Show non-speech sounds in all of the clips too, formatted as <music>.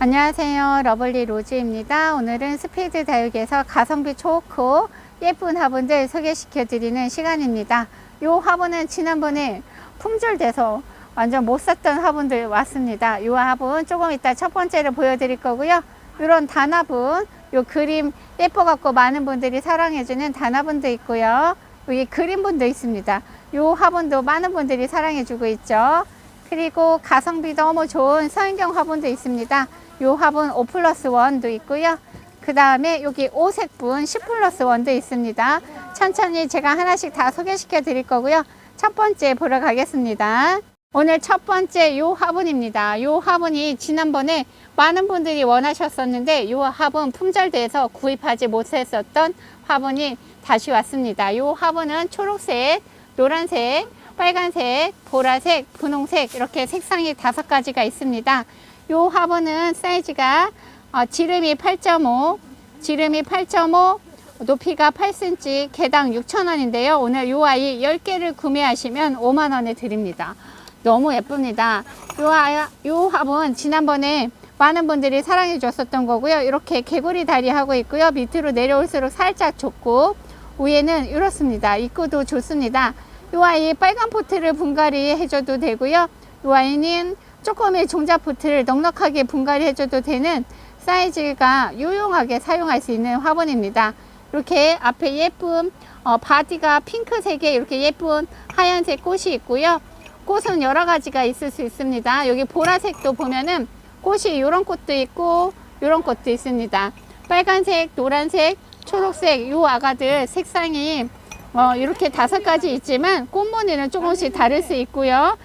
안녕하세요. 러블리 로즈입니다. 오늘은 스피드 다육에서 가성비 좋고 예쁜 화분들 소개시켜 드리는 시간입니다. 이 화분은 지난번에 품절돼서 완전 못 샀던 화분들 왔습니다. 이 화분 조금 이따 첫 번째를 보여드릴 거고요. 이런 단화분, 요 그림 예뻐갖고 많은 분들이 사랑해주는 단화분도 있고요. 여기 그림분도 있습니다. 이 화분도 많은 분들이 사랑해주고 있죠. 그리고 가성비 너무 좋은 서인경 화분도 있습니다. 요 화분 5 플러스 1도 있고요. 그 다음에 여기 오색분 10 플러스 1도 있습니다. 천천히 제가 하나씩 다 소개시켜 드릴 거고요. 첫 번째 보러 가겠습니다. 오늘 첫 번째 요 화분입니다. 요 화분이 지난번에 많은 분들이 원하셨었는데 요 화분 품절돼서 구입하지 못했었던 화분이 다시 왔습니다. 요 화분은 초록색, 노란색, 빨간색, 보라색, 분홍색 이렇게 색상이 다섯 가지가 있습니다. 요 화분은 사이즈가 어, 지름이 8.5, 지름이 8.5, 높이가 8cm, 개당 6,000원인데요. 오늘 요 아이 10개를 구매하시면 5만원에 드립니다. 너무 예쁩니다. 요, 아이, 요 화분 지난번에 많은 분들이 사랑해 줬었던 거고요. 이렇게 개구리 다리 하고 있고요. 밑으로 내려올수록 살짝 좁고 위에는 이렇습니다. 입구도 좋습니다. 요 아이 빨간 포트를 분갈이 해줘도 되고요. 요 아이는 조금의 종자 포트를 넉넉하게 분갈이 해줘도 되는 사이즈가 유용하게 사용할 수 있는 화분입니다. 이렇게 앞에 예쁜 어, 바디가 핑크색에 이렇게 예쁜 하얀색 꽃이 있고요. 꽃은 여러 가지가 있을 수 있습니다. 여기 보라색도 보면은 꽃이 이런 꽃도 있고 이런 꽃도 있습니다. 빨간색, 노란색, 초록색 요 아가들 색상이 어, 이렇게 다섯 가지 있지만 꽃무늬는 조금씩 다를 수 있고요.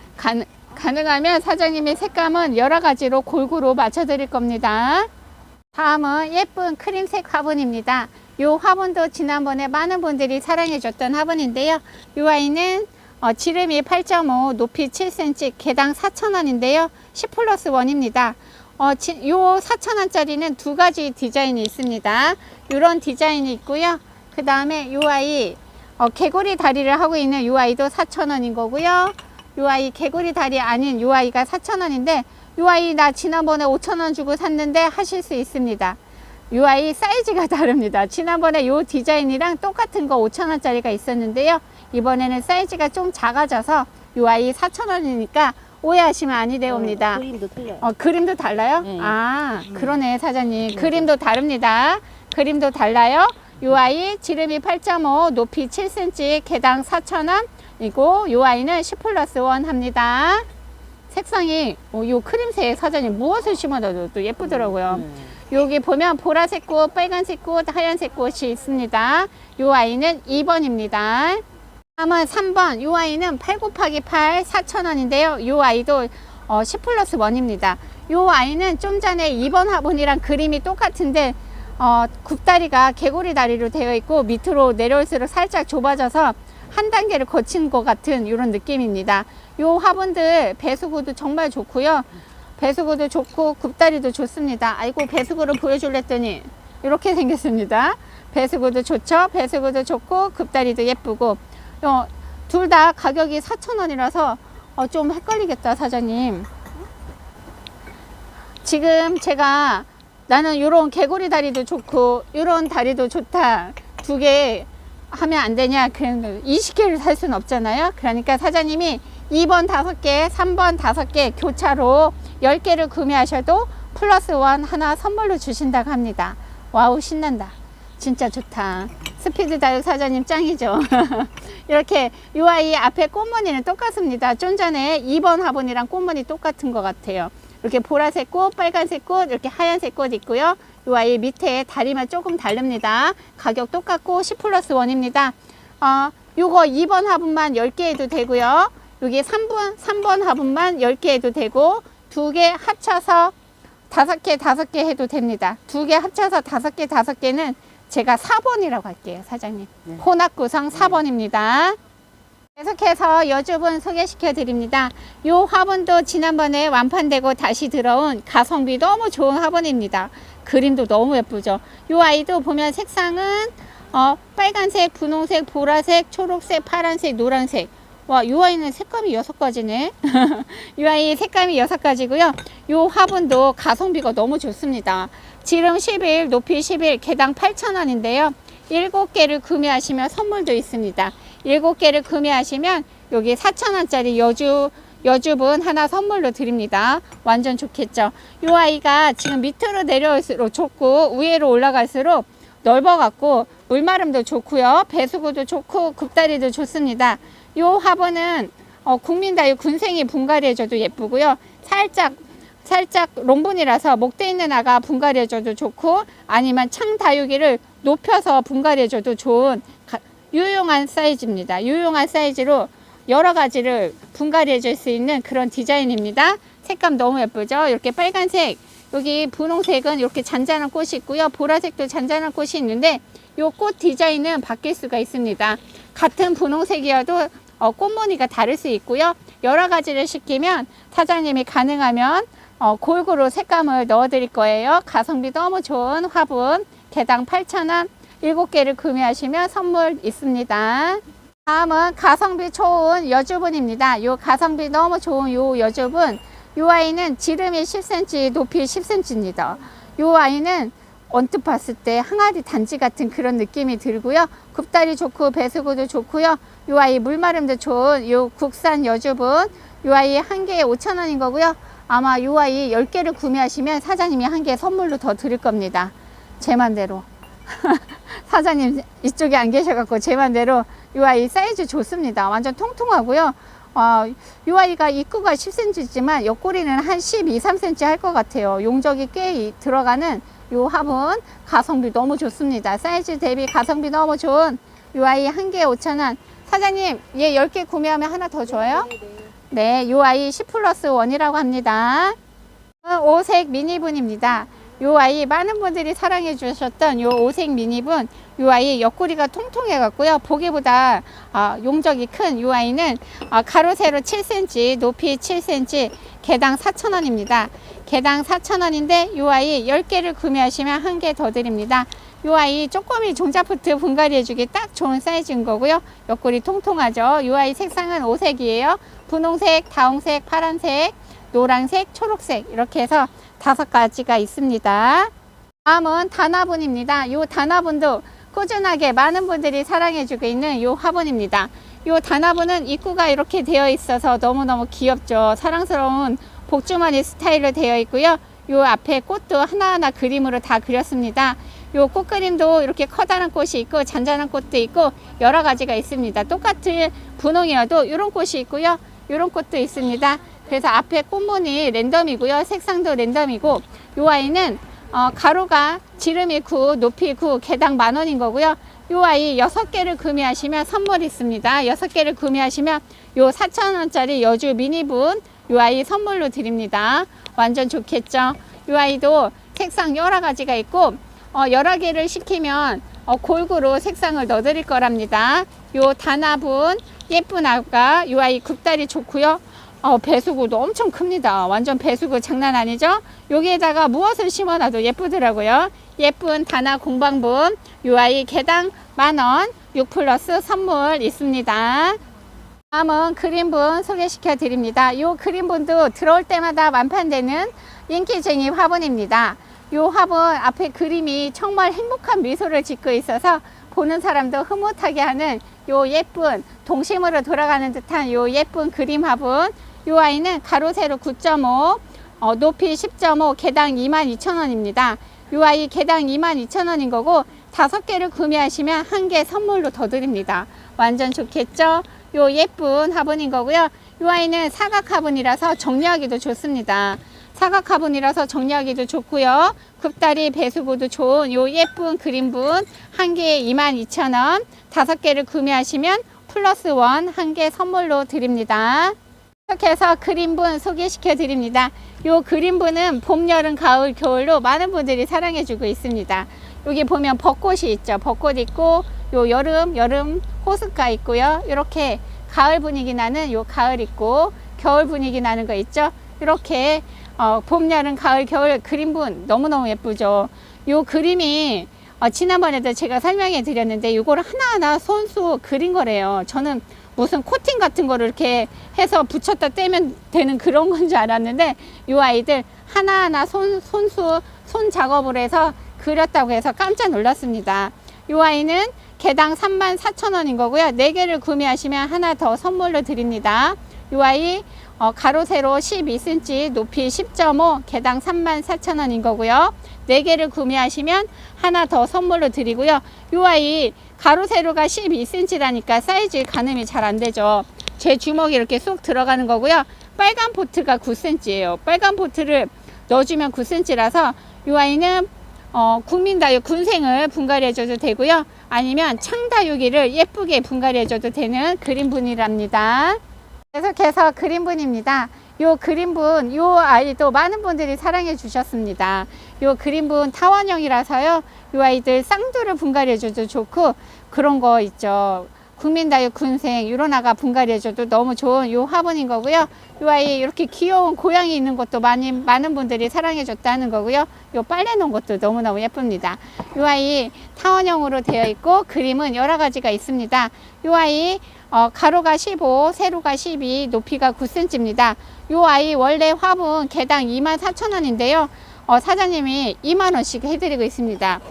가능하면 사장님의 색감은 여러 가지로 골고루 맞춰 드릴 겁니다. 다음은 예쁜 크림색 화분입니다. 이 화분도 지난번에 많은 분들이 사랑해 줬던 화분인데요. 이 아이는 어, 지름이 8.5, 높이 7cm, 개당 4,000원인데요. 10 플러스 1입니다. 어, 지, 요 4,000원짜리는 두 가지 디자인이 있습니다. 이런 디자인이 있고요. 그 다음에 이 아이 어, 개구리 다리를 하고 있는 이 아이도 4,000원인 거고요. 이 아이 개구리 다리 아닌 이 아이가 4,000원인데 이 아이 나 지난번에 5,000원 주고 샀는데 하실 수 있습니다. 이 아이 사이즈가 <laughs> 다릅니다. 지난번에 이 디자인이랑 똑같은 거 5,000원짜리가 있었는데요. 이번에는 사이즈가 좀 작아져서 이 아이 4,000원이니까 오해하시면 아니 되옵니다. 어, 그림도 틀려요. 어, 그림도 달라요? 네. 아, 그러네, 사장님. 네. 그림도 다릅니다. 그림도 달라요. 요 아이 지름이 8.5, 높이 7cm, 개당 4,000원. 이고 요 아이는 10 플러스 1 합니다. 색상이 어, 요 크림색 사장님 무엇을 심어도 또 예쁘더라고요. 네. 여기 보면 보라색 꽃, 빨간색 꽃, 하얀색 꽃이 있습니다. 요 아이는 2번입니다. 다음은 3번. 요 아이는 8 곱하기 8 4,000원인데요. 요 아이도 어, 10 플러스 1입니다. 요 아이는 좀 전에 2번 화분이랑 그림이 똑같은데 어, 굽다리가 개구리 다리로 되어 있고 밑으로 내려올수록 살짝 좁아져서 한 단계를 거친 것 같은 이런 느낌입니다. 요 화분들 배수구도 정말 좋고요. 배수구도 좋고 굽다리도 좋습니다. 아이고 배수구를 보여줄랬더니 이렇게 생겼습니다. 배수구도 좋죠. 배수구도 좋고 굽다리도 예쁘고 어, 둘다 가격이 4,000원이라서 어, 좀 헷갈리겠다 사장님. 지금 제가 나는 요런 개구리 다리도 좋고 요런 다리도 좋다 두 개 하면 안 되냐? 그런 20개를 살 수는 없잖아요. 그러니까 사장님이 2번 5개 3번 5개 교차로 10개를 구매하셔도 플러스 원 하나 선물로 주신다고 합니다. 와우 신난다. 진짜 좋다. 스피드 다육 사장님 짱이죠? <laughs> 이렇게 요 아이 앞에 꽃무늬는 똑같습니다. 좀 전에 2번 화분이랑 꽃무늬 똑같은 것 같아요. 이렇게 보라색 꽃, 빨간색 꽃, 이렇게 하얀색 꽃 있고요. 이 아이 밑에 다리만 조금 다릅니다. 가격 똑같고 10 플러스 1입니다. 어, 요거 2번 화분만 10개 해도 되고요. 여기 3번, 3번 화분만 10개 해도 되고 두개 합쳐서 다섯 개, 다섯 개 해도 됩니다. 두개 합쳐서 다섯 개, 다섯 개는 제가 4번이라고 할게요, 사장님. 네. 혼합구성 4번입니다. 계속해서 여주분 소개시켜 드립니다. 이 화분도 지난번에 완판되고 다시 들어온 가성비 너무 좋은 화분입니다. 그림도 너무 예쁘죠. 이 아이도 보면 색상은 어, 빨간색, 분홍색, 보라색, 초록색, 파란색, 노란색 와, 이 아이는 색감이 여섯 가지네. <laughs> 이 아이 색감이 여섯 가지고요. 요 화분도 가성비가 너무 좋습니다. 지름 11, 높이 11, 개당 8,000원인데요. 일곱 개를 구매하시면 선물도 있습니다. 일곱 개를 구매하시면 여기 4,000원짜리 여주 여주분 하나 선물로 드립니다. 완전 좋겠죠. 이 아이가 지금 밑으로 내려올수록 좋고 위로 올라갈수록 넓어갖고 물마름도 좋고요. 배수구도 좋고 kup다리도 좋습니다. 이 화분은 어, 국민다육 군생이 분갈이해줘도 예쁘고요. 살짝 살짝 롱분이라서 목대 있는 아가 분갈이해줘도 좋고 아니면 창다육이를 높여서 분갈이해줘도 좋은 가- 유용한 사이즈입니다. 유용한 사이즈로 여러 가지를 분갈이해 줄 수 있는 그런 디자인입니다. 색감 너무 예쁘죠? 이렇게 빨간색, 여기 분홍색은 이렇게 잔잔한 꽃이 있고요. 보라색도 잔잔한 꽃이 있는데 이 꽃 디자인은 바뀔 수가 있습니다. 같은 분홍색이어도 어, 꽃무늬가 다를 수 있고요. 여러 가지를 시키면 사장님이 가능하면 어, 골고루 색감을 넣어 드릴 거예요. 가성비 너무 좋은 화분 개당 8,000원 7개를 구매하시면 선물 있습니다. 다음은 가성비 좋은 여주분입니다. 요 가성비 너무 좋은 요 여주분. 요 아이는 지름이 10cm, 높이 10cm입니다. 요 아이는 언뜻 봤을 때 항아리 단지 같은 그런 느낌이 들고요. 굽다리 좋고 배수구도 좋고요. 요 아이 물마름도 좋은 요 국산 여주분. 요 아이 한 개에 5,000원인 거고요. 아마 요 아이 10개를 구매하시면 사장님이 한 개 선물로 더 드릴 겁니다. 제 맘대로. <laughs> 사장님 이쪽에 안 계셔갖고 제 맘대로 이 아이 사이즈 좋습니다. 완전 통통하고요. 어, 이 아이가 입구가 10cm지만 옆구리는 한 12, 3cm 할 것 같아요. 용적이 꽤 이- 들어가는 이 화분 가성비 너무 좋습니다. 사이즈 대비 가성비 너무 좋은 이 아이 한 개에 5,000원. 사장님 얘 10개 구매하면 하나 더 줘요? 네, 이 아이 10 플러스 1이라고 합니다. 어, 오색 미니분입니다. 요 아이 많은 분들이 사랑해 주셨던 요 오색 미니분 요 아이 옆구리가 통통해 갖고요. 보기보다 아, 용적이 큰 요 아이는 아, 가로 세로 7cm 높이 7cm 개당 4,000원입니다. 개당 4,000원인데 요 아이 10개를 구매하시면 한 개 더 드립니다. 요 아이 쪼꼬미 종자포트 분갈이 해 주기 딱 좋은 사이즈인 거고요. 옆구리 통통하죠? 요 아이 색상은 오색이에요. 분홍색 다홍색 파란색 노란색 초록색 이렇게 해서 다섯 가지가 있습니다. 다음은 단화분입니다. 이 단화분도 꾸준하게 많은 분들이 사랑해주고 있는 이 화분입니다. 이 단화분은 입구가 이렇게 되어 있어서 너무너무 귀엽죠. 사랑스러운 복주머니 스타일로 되어 있고요. 이 앞에 꽃도 하나하나 그림으로 다 그렸습니다. 이 꽃그림도 이렇게 커다란 꽃이 있고 잔잔한 꽃도 있고 여러 가지가 있습니다. 똑같은 분홍이어도 이런 꽃이 있고요. 이런 꽃도 있습니다. 그래서 앞에 꽃무늬 랜덤이고요. 색상도 랜덤이고 이 아이는 어, 가로가 지름이 9, 높이 9, 개당 만 원인 거고요. 이 아이 여섯 개를 구매하시면 선물 있습니다. 여섯 개를 구매하시면 요 4,000원짜리 여주 미니분 이 아이 선물로 드립니다. 완전 좋겠죠? 이 아이도 색상 여러 가지가 있고 어, 여러 개를 시키면 어, 골고루 색상을 넣어드릴 거랍니다. 요 단화분 예쁜 아가 이 아이 굽다리 좋고요. 어, 배수구도 엄청 큽니다. 완전 배수구 장난 아니죠? 여기에다가 무엇을 심어놔도 예쁘더라고요. 예쁜 단화 공방분 요 아이 개당 만원 6 플러스 선물 있습니다. 다음은 그린분 소개시켜 드립니다. 요 그린분도 들어올 때마다 완판되는 인기쟁이 화분입니다. 요 화분 앞에 그림이 정말 행복한 미소를 짓고 있어서 보는 사람도 흐뭇하게 하는 요 예쁜 동심으로 돌아가는 듯한 요 예쁜 그림 화분 요 아이는 가로 세로 9.5 어, 높이 10.5 개당 22,000원입니다. 요 아이 개당 22,000원인 거고 다섯 개를 구매하시면 한 개 선물로 더 드립니다. 완전 좋겠죠? 요 예쁜 화분인 거고요. 요 아이는 사각 화분이라서 정리하기도 좋습니다. 사각 화분이라서 정리하기도 좋고요. kup다리 배수구도 좋은 요 예쁜 그린분 한 개에 22,000원 다섯 개를 구매하시면 플러스 원 한 개 선물로 드립니다. 이렇게 해서 그린분 소개시켜 드립니다. 요 그린분은 봄, 여름, 가을, 겨울로 많은 분들이 사랑해 주고 있습니다. 여기 보면 벚꽃이 있죠. 벚꽃 있고 요 여름, 여름 호숫가 있고요. 이렇게 가을 분위기 나는 요 가을 있고 겨울 분위기 나는 거 있죠. 이렇게 어, 봄, 여름, 가을, 겨울 그림분 너무너무 예쁘죠. 요 그림이 어, 지난번에도 제가 설명해 드렸는데 이거를 하나하나 손수 그린 거래요. 저는 무슨 코팅 같은 거를 이렇게 해서 붙였다 떼면 되는 그런 건 줄 알았는데 이 아이들 하나하나 손, 손수, 손 작업을 해서 그렸다고 해서 깜짝 놀랐습니다. 이 아이는 개당 3만 4천 원인 거고요. 4개를 구매하시면 하나 더 선물로 드립니다. 이 아이 어, 가로 세로 12cm, 높이 10.5, 개당 3만 4천 원인 거고요. 4개를 구매하시면 하나 더 선물로 드리고요. 이 아이 가로 세로가 12cm라니까 사이즈 가늠이 잘 안 되죠. 제 주먹이 이렇게 쏙 들어가는 거고요. 빨간 포트가 9cm예요. 빨간 포트를 넣어주면 9cm라서 이 아이는 어, 국민다육 군생을 분갈이 해줘도 되고요. 아니면 창다육이를 예쁘게 분갈이 해줘도 되는 그린분이랍니다. 계속해서 그린분입니다. 요 그린분, 요 아이도 많은 분들이 사랑해 주셨습니다. 요 그린분 타원형이라서요. 요 아이들 쌍두를 분갈이 해줘도 좋고 그런 거 있죠. 국민다육 군생 유로나가 분갈이 해줘도 너무 좋은 요 화분인 거고요. 요 아이 이렇게 귀여운 고양이 있는 것도 많이 많은 분들이 사랑해 줬다는 거고요. 요 빨래 놓은 것도 너무너무 예쁩니다. 요 아이 타원형으로 되어 있고 그림은 여러 가지가 있습니다. 요 아이 어, 가로가 15, 세로가 12, 높이가 9cm입니다. 요 아이 원래 화분 개당 24,000원인데요. 어, 사장님이 2만원씩 해드리고 있습니다.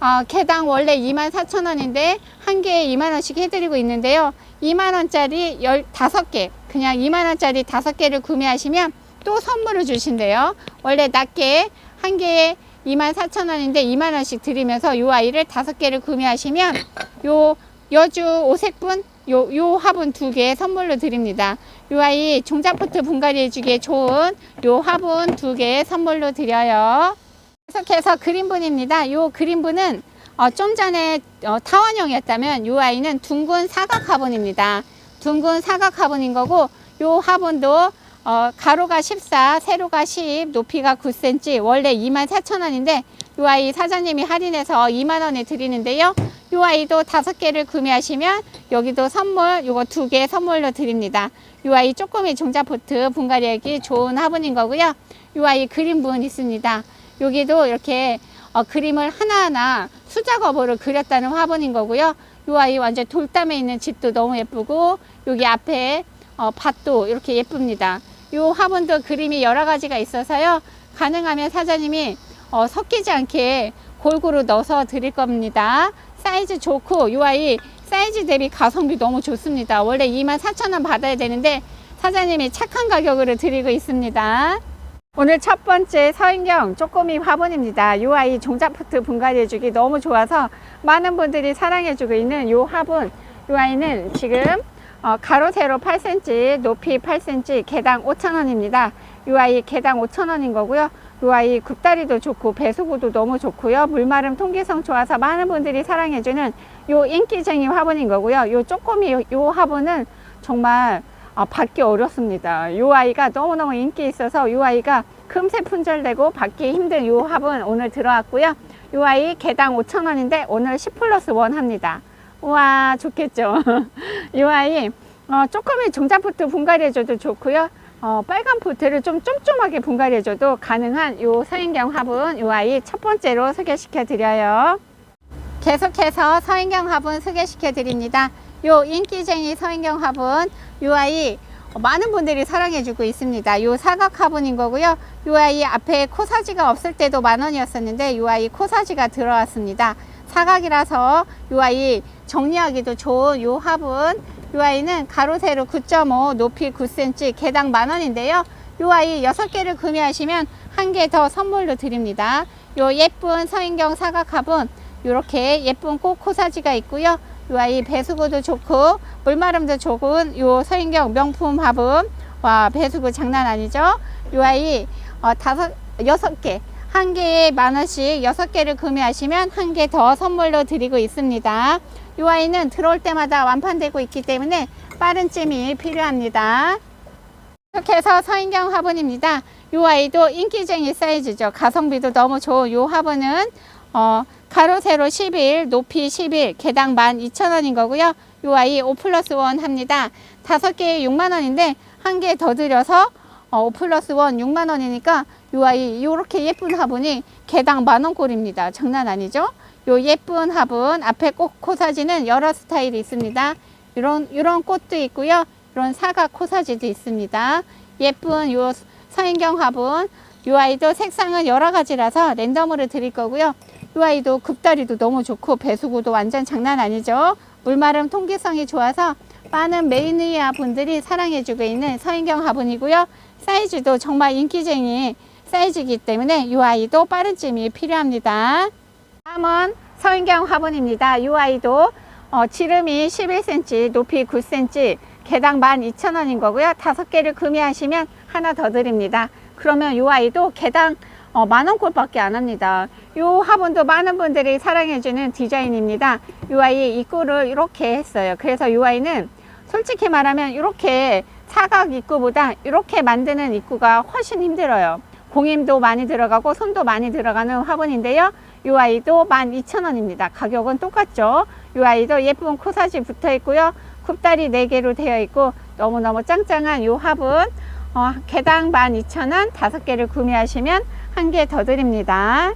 어, 개당 원래 24,000원인데 한 개에 2만원씩 해드리고 있는데요. 2만원짜리 15개, 그냥 2만원짜리 5개를 구매하시면 또 선물을 주신대요. 원래 낮게 한 개에 24,000원인데 2만원씩 드리면서 요 아이를 5개를 구매하시면 요 여주 오색분 요, 요 화분 두 개 선물로 드립니다. 요 아이 종자포트 분갈이 해주기에 좋은 요 화분 두 개 선물로 드려요. 계속해서 그린분입니다. 요 그린분은 어, 좀 전에 어, 타원형이었다면 요 아이는 둥근 사각 화분입니다. 둥근 사각 화분인 거고 요 화분도 어, 가로가 14, 세로가 10, 높이가 9cm, 원래 24,000원인데 요 아이 사장님이 할인해서 2만 원에 드리는데요. 요 아이도 다섯 개를 구매하시면 여기도 선물 요거 두 개 선물로 드립니다. 요 아이 쪼꼬미 종자포트 분갈이하기 좋은 화분인 거고요. 요 아이 그림분 있습니다. 여기도 이렇게 어, 그림을 하나하나 수작업으로 그렸다는 화분인 거고요. 요 아이 완전 돌담에 있는 집도 너무 예쁘고 여기 앞에 어, 밭도 이렇게 예쁩니다. 요 화분도 그림이 여러 가지가 있어서요. 가능하면 사장님이 어, 섞이지 않게 골고루 넣어서 드릴 겁니다. 사이즈 좋고 요 아이 사이즈 대비 가성비 너무 좋습니다. 원래 24,000원 받아야 되는데 사장님이 착한 가격으로 드리고 있습니다. 오늘 첫 번째 서인경 쪼꼬미 화분입니다. 요 아이 종자포트 분갈이 해주기 너무 좋아서 많은 분들이 사랑해주고 있는 요 화분. 요 아이는 지금 어, 가로 세로 8cm, 높이 8cm, 개당 5,000원입니다. 요 아이 개당 5,000원인 거고요. 요 아이 굽다리도 좋고 배수구도 너무 좋고요. 물마름 통기성 좋아서 많은 분들이 사랑해주는 요 인기쟁이 화분인 거고요. 요 쪼꼬미 요, 요 화분은 정말 아, 받기 어렵습니다. 요 아이가 너무너무 인기 있어서 요 아이가 금세 품절되고 받기 힘든 요 화분 오늘 들어왔고요. 요 아이 개당 5,000원인데 오늘 10 플러스 1 합니다. 우와 좋겠죠. <laughs> 요 아이 어, 조금의 종자포트 분갈이 해줘도 좋고요. 어, 빨간 포트를 좀 쫌쫌하게 분갈이 해줘도 가능한 요 서인경 화분 요 아이 첫 번째로 소개시켜 드려요. 계속해서 서인경 화분 소개시켜 드립니다. 요 인기쟁이 서인경 화분 요 아이 많은 분들이 사랑해주고 있습니다. 요 사각 화분인 거고요. 요 아이 앞에 코사지가 없을 때도 만 원이었었는데 요 아이 코사지가 들어왔습니다. 사각이라서 요 아이 정리하기도 좋은 요 화분 요 아이는 가로 세로 9.5 높이 9cm 개당 만 원인데요. 요 아이 6개를 구매하시면 한 개 더 선물로 드립니다. 요 예쁜 서인경 사각 화분 요렇게 예쁜 꽃 코사지가 있고요. 요 아이 배수구도 좋고 물마름도 좋은 요 서인경 명품 화분 와 배수구 장난 아니죠? 요 아이 어, 다섯 여섯 개 한 개에 만 원씩 여섯 개를 구매하시면 한 개 더 선물로 드리고 있습니다. 이 아이는 들어올 때마다 완판되고 있기 때문에 빠른 찜이 필요합니다. 이렇게 해서 서인경 화분입니다. 이 아이도 인기쟁이 사이즈죠. 가성비도 너무 좋은 이 화분은 어, 가로 세로 11, 높이 11, 개당 12,000원인 거고요. 이 아이 5 플러스 1 합니다. 다섯 개에 6만 원인데 한 개 더 들여서 어, 5 플러스 1 6만 원이니까 이 아이 이렇게 예쁜 화분이 개당 만원 꼴입니다. 장난 아니죠? 요 예쁜 화분 앞에 꼭 코사지는 여러 스타일이 있습니다. 이런 이런 꽃도 있고요. 이런 사각 코사지도 있습니다. 예쁜 요 서인경 화분 이 아이도 색상은 여러 가지라서 랜덤으로 드릴 거고요. 이 아이도 급다리도 너무 좋고 배수구도 완전 장난 아니죠. 물마름 통기성이 좋아서 많은 메이니아 분들이 사랑해주고 있는 서인경 화분이고요. 사이즈도 정말 인기쟁이 사이즈이기 때문에 이 아이도 빠른 찜이 필요합니다. 다음은 서인경 화분입니다. 이 아이도 어, 지름이 11cm, 높이 9cm, 개당 12,000원인 거고요. 다섯 개를 구매하시면 하나 더 드립니다. 그러면 이 아이도 개당 어, 만원꼴밖에 안 합니다. 이 화분도 많은 분들이 사랑해주는 디자인입니다. 이 아이 입구를 이렇게 했어요. 그래서 이 아이는 솔직히 말하면 이렇게 사각 입구보다 이렇게 만드는 입구가 훨씬 힘들어요. 공임도 많이 들어가고 손도 많이 들어가는 화분인데요. 이 아이도 12,000원입니다. 가격은 똑같죠. 이 아이도 예쁜 코사지 붙어 있고요. 굽다리 4개로 되어 있고 너무너무 짱짱한 이 화분 어, 개당 12,000원 5개를 구매하시면 한 개 더 드립니다.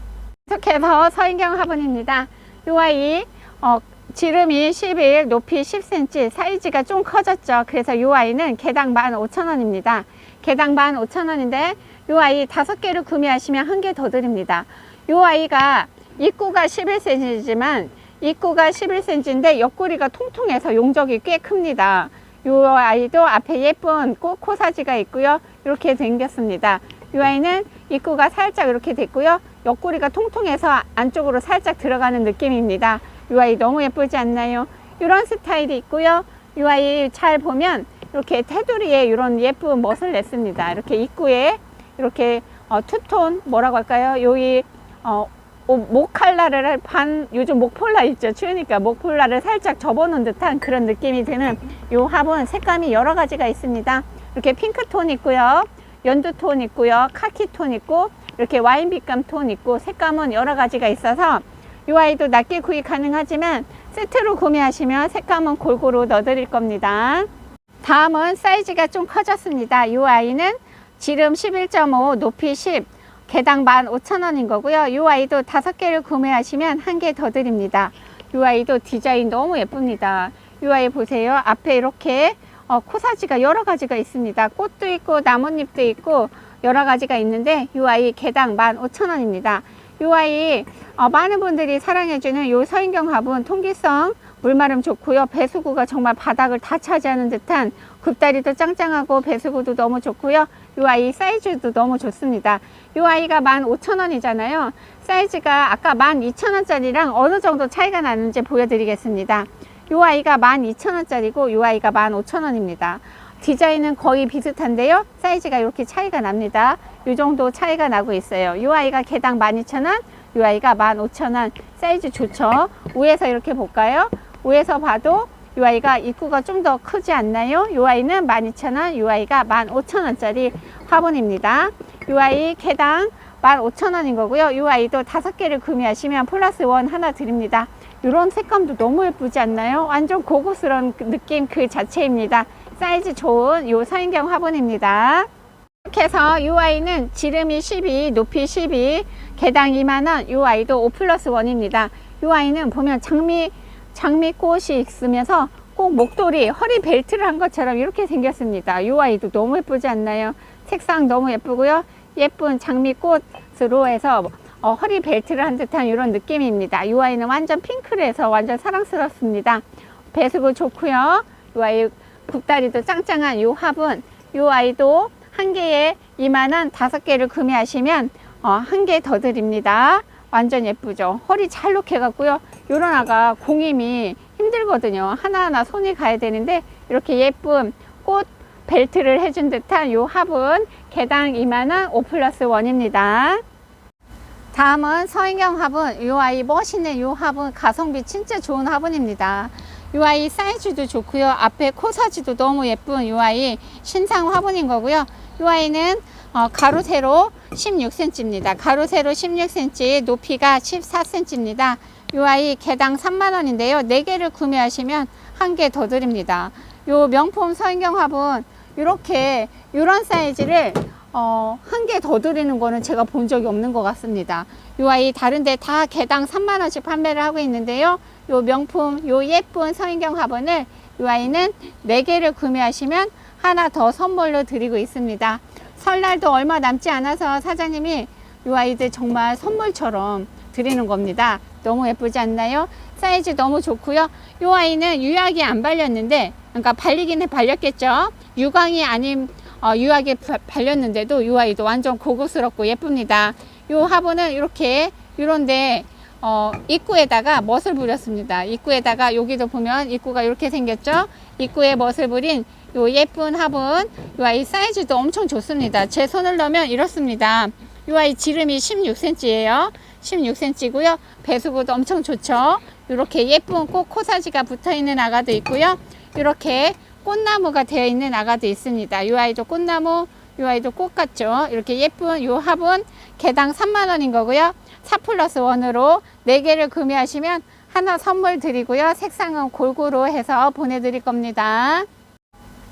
계속해서 서인경 화분입니다. 이 아이 어, 지름이 11, 높이 10cm, 사이즈가 좀 커졌죠. 그래서 이 아이는 개당 15,000원입니다. 개당 15,000원인데 이 아이 다섯 개를 구매하시면 한 개 더 드립니다. 이 아이가 입구가 11cm지만 입구가 11cm인데 옆구리가 통통해서 용적이 꽤 큽니다. 이 아이도 앞에 예쁜 꽃 코사지가 있고요. 이렇게 생겼습니다. 이 아이는 입구가 살짝 이렇게 됐고요. 옆구리가 통통해서 안쪽으로 살짝 들어가는 느낌입니다. 이 아이 너무 예쁘지 않나요? 이런 스타일이 있고요. 이 아이 잘 보면 이렇게 테두리에 이런 예쁜 멋을 냈습니다. 이렇게 입구에 이렇게 어, 투톤 뭐라고 할까요? 여기 어, 오- 목 칼라를 반 요즘 목폴라 있죠? 추우니까 목폴라를 살짝 접어놓은 듯한 그런 느낌이 드는 이 화분 색감이 여러 가지가 있습니다. 이렇게 핑크톤 있고요 연두톤 있고요 카키톤 있고 이렇게 와인빛감 톤 있고 색감은 여러 가지가 있어서 이 아이도 낮게 구입 가능하지만 세트로 구매하시면 색감은 골고루 넣어드릴 겁니다. 다음은 사이즈가 좀 커졌습니다. 이 아이는 지름 11.5 높이 10 개당 15,000원인 거고요. 이 아이도 다섯 개를 구매하시면 한 개 더 드립니다. 이 아이도 디자인 너무 예쁩니다. 이 아이 보세요. 앞에 이렇게 어, 코사지가 여러 가지가 있습니다. 꽃도 있고 나뭇잎도 있고 여러 가지가 있는데 이 아이 개당 15,000원입니다. 이 아이 어, 많은 분들이 사랑해주는 이 서인경 화분 통기성 물마름 좋고요. 배수구가 정말 바닥을 다 차지하는 듯한 굽다리도 짱짱하고 배수구도 너무 좋고요. 이 아이 사이즈도 너무 좋습니다. 이 아이가 15,000원이잖아요. 사이즈가 아까 12,000원짜리랑 어느 정도 차이가 나는지 보여드리겠습니다. 이 아이가 12,000원짜리고 이 아이가 15,000원입니다. 디자인은 거의 비슷한데요. 사이즈가 이렇게 차이가 납니다. 이 정도 차이가 나고 있어요. 이 아이가 개당 12,000원, 이 아이가 15,000원. 사이즈 좋죠? 위에서 이렇게 볼까요? 위에서 봐도 이 아이가 입구가 좀 더 크지 않나요? 이 아이는 12,000원, 이 아이가 15,000원짜리 화분입니다. 이 아이 개당 15,000원인 거고요. 이 아이도 다섯 개를 구매하시면 플러스 원 하나 드립니다. 이런 색감도 너무 예쁘지 않나요? 완전 고급스러운 그 느낌 그 자체입니다. 사이즈 좋은 이 서인경 화분입니다. 이렇게 해서 이 아이는 지름이 12, 높이 12, 개당 2만원, 이 아이도 5 플러스 1입니다. 이 아이는 보면 장미, 장미꽃이 있으면서 꼭 목도리, 허리 벨트를 한 것처럼 이렇게 생겼습니다. 이 아이도 너무 예쁘지 않나요? 색상 너무 예쁘고요. 예쁜 장미꽃으로 해서 어, 허리 벨트를 한 듯한 이런 느낌입니다. 이 아이는 완전 핑크를 해서 완전 사랑스럽습니다. 배수구 좋고요. 이 아이 굽다리도 짱짱한 이 화분. 이 아이도 한 개에 2만원 다섯 개를 구매하시면 어, 한 개 더 드립니다. 완전 예쁘죠. 허리 찰록해 갖고요. 요런 아가 공임이 힘들거든요. 하나하나 손이 가야 되는데 이렇게 예쁜 꽃 벨트를 해준 듯한 요 화분 개당 2만원 5 플러스 1입니다. 다음은 서인경 화분. 요 아이 멋있는 요 화분 가성비 진짜 좋은 화분입니다. 요 아이 사이즈도 좋고요. 앞에 코사지도 너무 예쁜 요 아이 신상 화분인 거고요. 요 아이는 어, 가로 세로 16cm입니다. 가로 세로 16cm, 높이가 14cm입니다. 요 아이 개당 3만 원인데요. 4개를 구매하시면 한 개 더 드립니다. 요 명품 서인경 화분 이렇게 이런 사이즈를 어, 한 개 더 드리는 거는 제가 본 적이 없는 것 같습니다. 요 아이 다른데 다 개당 3만 원씩 판매를 하고 있는데요. 요 명품 요 예쁜 서인경 화분을 이 아이는 4개를 구매하시면 하나 더 선물로 드리고 있습니다. 설날도 얼마 남지 않아서 사장님이 이 아이들 정말 선물처럼 드리는 겁니다. 너무 예쁘지 않나요? 사이즈 너무 좋고요. 이 아이는 유약이 안 발렸는데, 그러니까 발리긴 해 발렸겠죠. 유광이 아닌 어, 유약이 바- 발렸는데도 이 아이도 완전 고급스럽고 예쁩니다. 이 화분은 이렇게 이런데 어, 입구에다가 멋을 부렸습니다. 입구에다가 여기도 보면 입구가 이렇게 생겼죠. 입구에 멋을 부린 요 예쁜 화분. 이 아이 사이즈도 엄청 좋습니다. 제 손을 넣으면 이렇습니다. 이 아이 지름이 16cm예요. 16cm고요. 배수구도 엄청 좋죠. 이렇게 예쁜 꽃 코사지가 붙어 있는 아가도 있고요. 이렇게 꽃나무가 되어 있는 아가도 있습니다. 이 아이도 꽃나무, 이 아이도 꽃 같죠. 이렇게 예쁜 이 화분 개당 3만 원인 거고요. 4 플러스 1으로 4개를 구매하시면 하나 선물 드리고요. 색상은 골고루 해서 보내드릴 겁니다.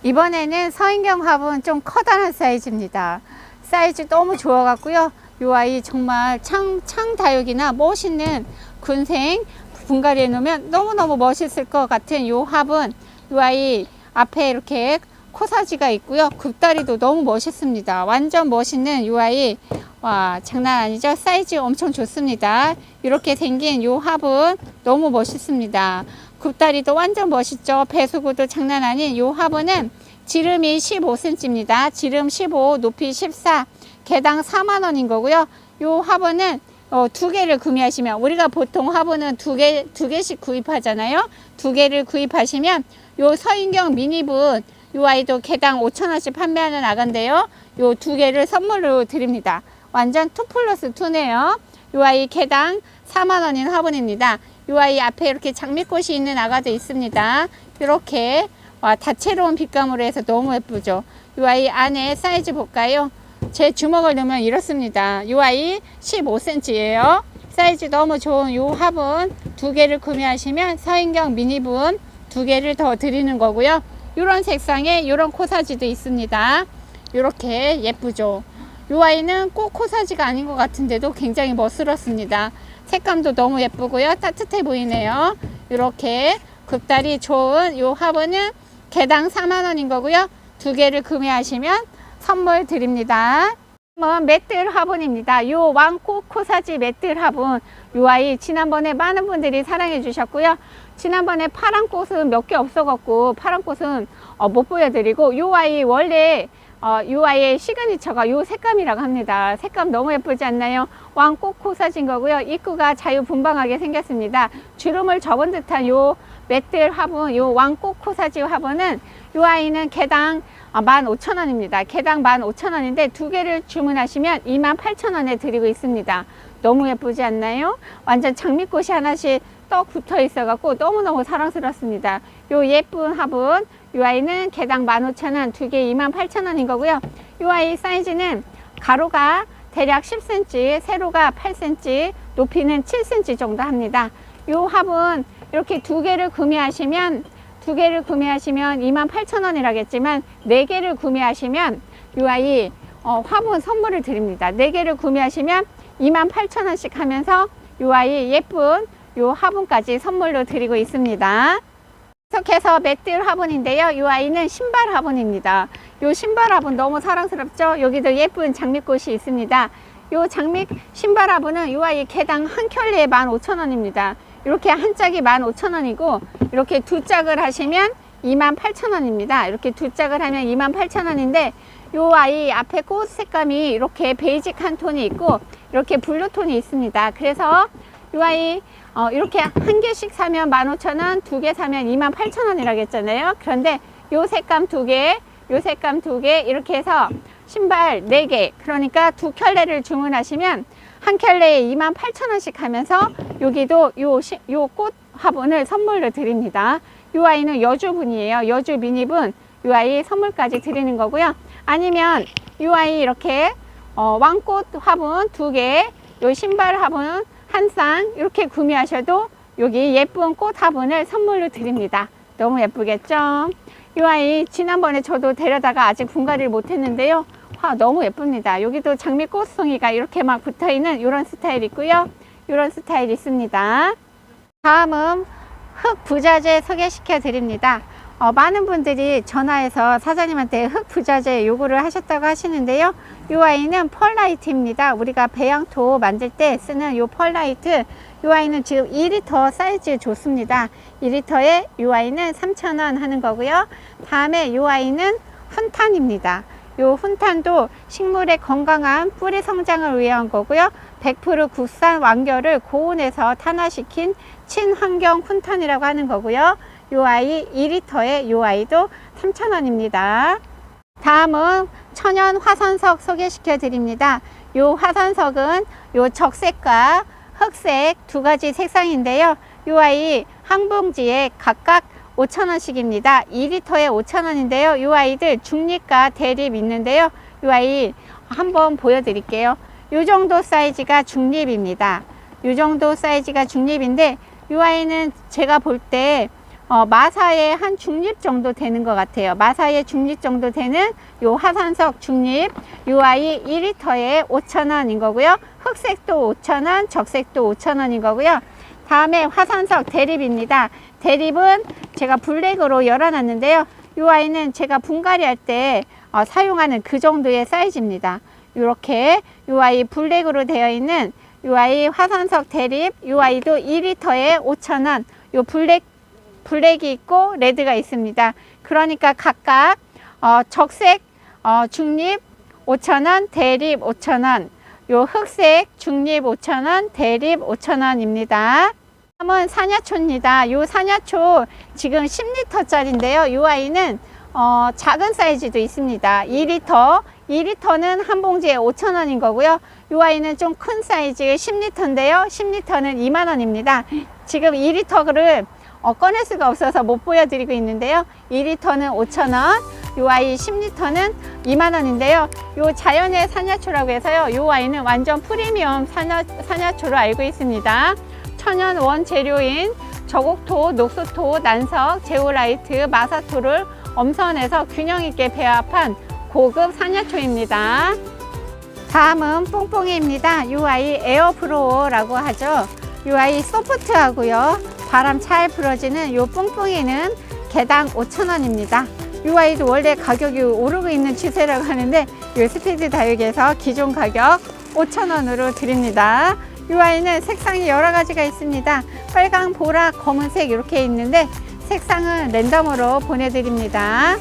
이번에는 서인경 화분 좀 커다란 사이즈입니다. 사이즈 너무 좋아갖고요. 이 아이 정말 창, 창다육이나 멋있는 군생 분갈이에 놓으면 너무너무 멋있을 것 같은 이 화분. 이 아이 앞에 이렇게 코사지가 있고요. 굽다리도 너무 멋있습니다. 완전 멋있는 이 아이. 와, 장난 아니죠? 사이즈 엄청 좋습니다. 이렇게 생긴 이 화분 너무 멋있습니다. 굽다리도 완전 멋있죠? 배수구도 장난 아닌 이 화분은 지름이 15cm입니다. 지름 15, 높이 14, 개당 4만 원인 거고요. 이 화분은 어, 두 개를 구매하시면 우리가 보통 화분은 두 개, 두 개씩 구입하잖아요. 두 개를 구입하시면 요 서인경 미니분 요 아이도 개당 5천 원씩 판매하는 아가인데요. 요 두 개를 선물로 드립니다. 완전 2 플러스 2네요. 요 아이 개당 4만 원인 화분입니다. 요 아이 앞에 이렇게 장미꽃이 있는 아가도 있습니다. 이렇게 와, 다채로운 빛감으로 해서 너무 예쁘죠. 요 아이 안에 사이즈 볼까요? 제 주먹을 넣으면 이렇습니다. 요 아이 15cm예요. 사이즈 너무 좋은 요 화분 두 개를 구매하시면 서인경 미니분 두 개를 더 드리는 거고요. 이런 색상의 이런 코사지도 있습니다. 이렇게 예쁘죠. 요 아이는 꼭 코사지가 아닌 것 같은데도 굉장히 멋스럽습니다. 색감도 너무 예쁘고요. 따뜻해 보이네요. 이렇게 급다리 좋은 요 화분은 개당 4만 원인 거고요. 두 개를 구매하시면 선물 드립니다. 맷들 화분입니다. 요 왕꽃 코사지 맷들 화분. 요 아이 지난번에 많은 분들이 사랑해 주셨고요. 지난번에 파란 꽃은 몇 개 없어갖고 파란 꽃은 어, 못 보여드리고 요 아이 원래 어, 요 아이의 시그니처가 요 색감이라고 합니다. 색감 너무 예쁘지 않나요? 왕꽃 코사진 거고요. 입구가 자유분방하게 생겼습니다. 주름을 접은 듯한 요 맷들 화분, 요 왕꽃 코사지 화분은 요 아이는 개당 15,000원입니다. 개당 15,000원인데 두 개를 주문하시면 28,000원에 드리고 있습니다. 너무 예쁘지 않나요? 완전 장미꽃이 하나씩 떡 붙어 있어 갖고 너무너무 사랑스럽습니다. 요 예쁜 화분 요 아이는 개당 15,000원 두 개 28,000원인 거고요. 요 아이 사이즈는 가로가 대략 10cm, 세로가 8cm, 높이는 7cm 정도 합니다. 요 화분 이렇게 두 개를 구매하시면 두 개를 구매하시면 28,000원이라겠지만 네 개를 구매하시면 요 아이 어, 화분 선물을 드립니다. 네 개를 구매하시면 28,000원씩 하면서 요 아이 예쁜 요 화분까지 선물로 드리고 있습니다. 계속해서 맷들 화분인데요. 이 아이는 신발 화분입니다. 이 신발 화분 너무 사랑스럽죠? 여기도 예쁜 장미꽃이 있습니다. 이 장미 신발 화분은 이 아이 개당 한 켤레에 15,000원입니다. 이렇게 한 짝이 15,000원이고 이렇게 두 짝을 하시면 28,000원입니다. 이렇게 두 짝을 하면 28,000원인데 이 아이 앞에 꽃 색감이 이렇게 베이직한 톤이 있고 이렇게 블루 톤이 있습니다. 그래서 이 아이 어, 이렇게 한 개씩 사면 15,000원, 두 개 사면 28,000원이라고 했잖아요. 그런데 요 색감 두 개, 요 색감 두 개, 이렇게 해서 신발 네 개, 그러니까 두 켤레를 주문하시면 한 켤레에 28,000원씩 하면서 여기도 요, 시, 요 꽃 화분을 선물로 드립니다. 요 아이는 여주분이에요. 여주 미니분. 요 아이 선물까지 드리는 거고요. 아니면 요 아이 이렇게 어, 왕꽃 화분 두 개, 요 신발 화분 한 쌍 이렇게 구매하셔도 여기 예쁜 꽃 화분을 선물로 드립니다. 너무 예쁘겠죠? 이 아이 지난번에 저도 데려다가 아직 분갈이를 못했는데요. 와 너무 예쁩니다. 여기도 장미 꽃송이가 이렇게 막 붙어있는 이런 스타일 있고요. 이런 스타일 있습니다. 다음은 흙 부자재 소개시켜 드립니다. 어, 많은 분들이 전화해서 사장님한테 흑부자재 요구를 하셨다고 하시는데요. 이 아이는 펄라이트입니다. 우리가 배양토 만들 때 쓰는 요 펄라이트. 이 아이는 지금 2리터 사이즈 좋습니다. 2리터에 이 아이는 3,000원 하는 거고요. 다음에 이 아이는 훈탄입니다. 요 훈탄도 식물의 건강한 뿌리 성장을 위한 거고요. 100% 국산 완결을 고온에서 탄화시킨 친환경 훈탄이라고 하는 거고요. 요 아이 2리터에 요 아이도 3,000원입니다. 다음은 천연 화산석 소개시켜 드립니다. 요 화산석은 요 적색과 흑색 두 가지 색상인데요. 요 아이 한 봉지에 각각 5,000원씩입니다. 2리터에 5,000원인데요. 요 아이들 중립과 대립 있는데요. 요 아이 한번 보여드릴게요. 요 정도 사이즈가 중립입니다. 요 정도 사이즈가 중립인데 요 아이는 제가 볼때 어, 마사의 한 중립 정도 되는 것 같아요. 마사의 중립 정도 되는 요 화산석 중립 요 아이 2리터에 5,000원인 거고요. 흑색도 5,000원, 적색도 5,000원인 거고요. 다음에 화산석 대립입니다. 대립은 제가 블랙으로 열어놨는데요. 요 아이는 제가 분갈이 할때 어, 사용하는 그 정도의 사이즈입니다. 이렇게 요 아이 블랙으로 되어 있는 요 아이 화산석 대립 요 아이도 2리터에 5,000원 요 블랙 블랙이 있고 레드가 있습니다. 그러니까 각각 어, 적색 어, 중립 5,000원, 대립 5,000원, 요 흑색 중립 5,000원, 대립 5,000원입니다. 다음은 사냐초입니다. 요 사냐초 지금 10리터짜리인데요. 요 아이는 어, 작은 사이즈도 있습니다. 2리터, 2리터는 한 봉지에 5,000원인 거고요. 요 아이는 좀 큰 사이즈 10리터인데요. 10리터는 2만 원입니다. 지금 2리터를 어, 꺼낼 수가 없어서 못 보여드리고 있는데요. 2리터는 5,000원, 요 아이 10리터는 2만원인데요. 요 자연의 사냐초라고 해서요. 요 아이는 완전 프리미엄 사냐, 사냐초로 알고 있습니다. 천연 원재료인 저곡토, 녹소토, 난석, 제오라이트, 마사토를 엄선해서 균형 있게 배합한 고급 사냐초입니다. 다음은 뽕뽕이입니다. 요 아이 에어프로라고 하죠. 요 아이 소프트하고요. 바람 잘 불어지는 요 뽕뽕이는 개당 5,000원입니다. 요 아이도 원래 가격이 오르고 있는 추세라고 하는데 요 스피드 다육에서 기존 가격 5,000원으로 드립니다. 요 아이는 색상이 여러 가지가 있습니다. 빨강, 보라, 검은색 이렇게 있는데 색상은 랜덤으로 보내드립니다.